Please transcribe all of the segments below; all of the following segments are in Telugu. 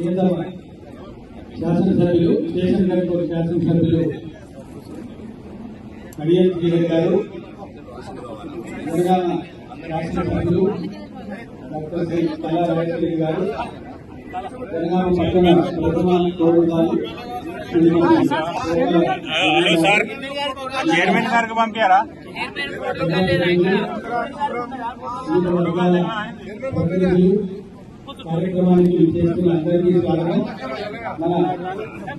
ఏదవ శాసనసభ్యులు స్టేషన్ గడిపోయిన శాసనసభ్యులు కడియం శ్రీధర్ గారు తెలంగాణ శాసనసభ్యులు డాక్టర్ శ్రీ కళా రవిరెడ్డి గారు తెలంగాణ పట్టణ ప్రథమ కోరుతారు హలో సార్. చైర్మన్ గారికి పంపారా? కార్యక్రమానికి చేస్తున్న అందరికీ స్వాగతం. మన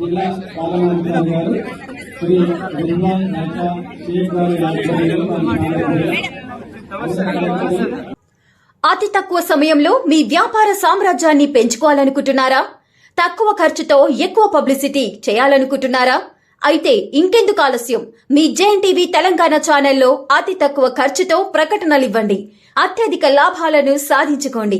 జిల్లా పాలనాధికారి గారు శ్రీ నిర్మల్ షేక్ గారి అతి తక్కువ సమయంలో మీ వ్యాపార సామ్రాజ్యాన్ని పెంచుకోవాలనుకుంటున్నారా? తక్కువ ఖర్చుతో ఎక్కువ పబ్లిసిటీ చేయాలనుకుంటున్నారా? అయితే ఇంకెందుకు ఆలస్యం? మీ జేఎన్ టీవీ తెలంగాణ ఛానల్లో అతి తక్కువ ఖర్చుతో ప్రకటనలివ్వండి. అత్యధిక లాభాలను సాధించుకోండి.